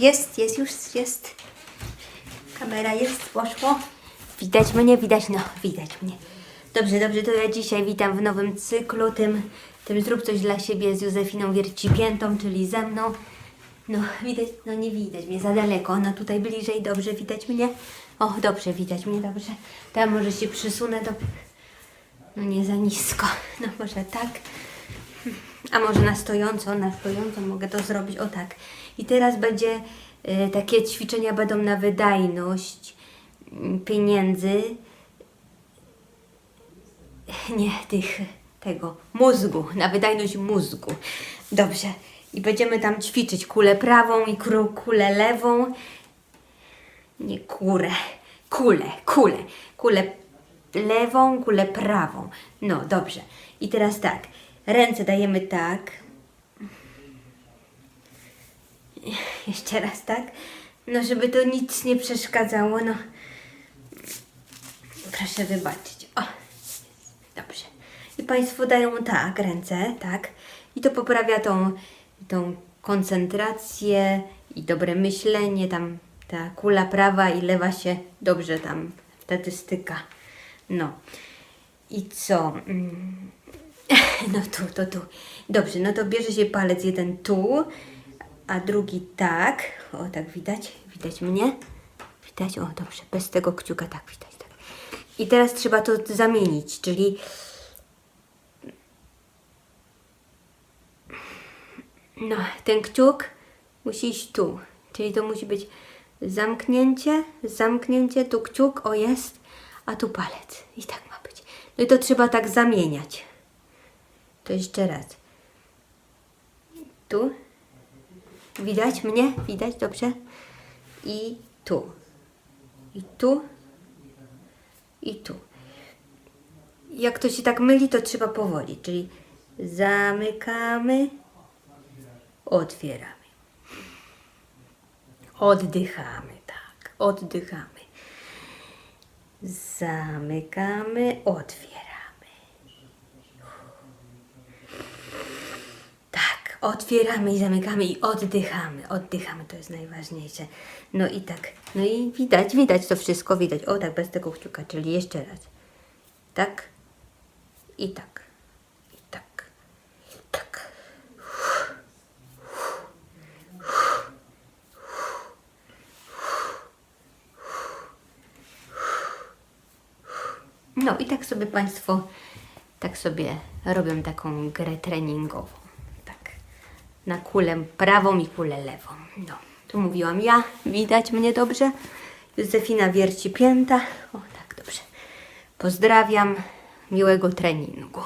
jest, jest, już jest. Kamera jest, poszło. Widać mnie, widać, no, widać mnie. Dobrze, dobrze, to ja dzisiaj witam w nowym cyklu, tym, tym Zrób coś dla siebie z Józefiną Wiercipiętą, czyli ze mną. No, widać, no nie widać mnie za daleko, no tutaj bliżej, dobrze, widać mnie. O, dobrze, widać mnie, dobrze. Tam może się przysunę do... No nie za nisko, no może tak. A może na stojąco, na stojąco mogę to zrobić, o tak. I teraz będzie, y, takie ćwiczenia będą na wydajność mm, pieniędzy, nie, tych, tego, mózgu, na wydajność mózgu. Dobrze. I będziemy tam ćwiczyć kulę prawą i kulę lewą. Nie kurę, kulę, kulę, kulę lewą, kulę prawą. No, dobrze. I teraz tak, ręce dajemy tak. Jeszcze raz tak. No, żeby to nic nie przeszkadzało, no. Proszę wybaczyć. O, dobrze. I Państwo dają tak, ręce, tak. I to poprawia tą, tą koncentrację i dobre myślenie. Tam ta kula prawa i lewa się dobrze tam wtedy styka. No. I co? No tu, to tu. Dobrze, no to bierze się palec jeden tu, a drugi tak. O, tak widać? Widać mnie? Widać? O, dobrze. Bez tego kciuka tak widać. Tak. I teraz trzeba to zamienić, czyli no, ten kciuk musi iść tu. Czyli to musi być zamknięcie, zamknięcie, tu kciuk, o jest, a tu palec. I tak ma być. No i to trzeba tak zamieniać. To jeszcze raz. Tu. Widać mnie? Widać dobrze? I tu. I tu. I tu. Jak to się tak myli, to trzeba powoli. Czyli zamykamy, otwieramy. Oddychamy, tak. Oddychamy. Zamykamy, otwieramy. Tak, otwieramy i zamykamy i oddychamy. Oddychamy, to jest najważniejsze. No i tak, no i widać, widać to wszystko, widać. O tak, bez tego kciuka, czyli jeszcze raz. Tak i tak. I tak. Tak. No i tak sobie Państwo, tak sobie robią taką grę treningową. Na kulę prawą i kulę lewą. No, tu mówiłam ja, widać mnie dobrze. Józefina wierci pięta. O, tak, dobrze. Pozdrawiam, miłego treningu.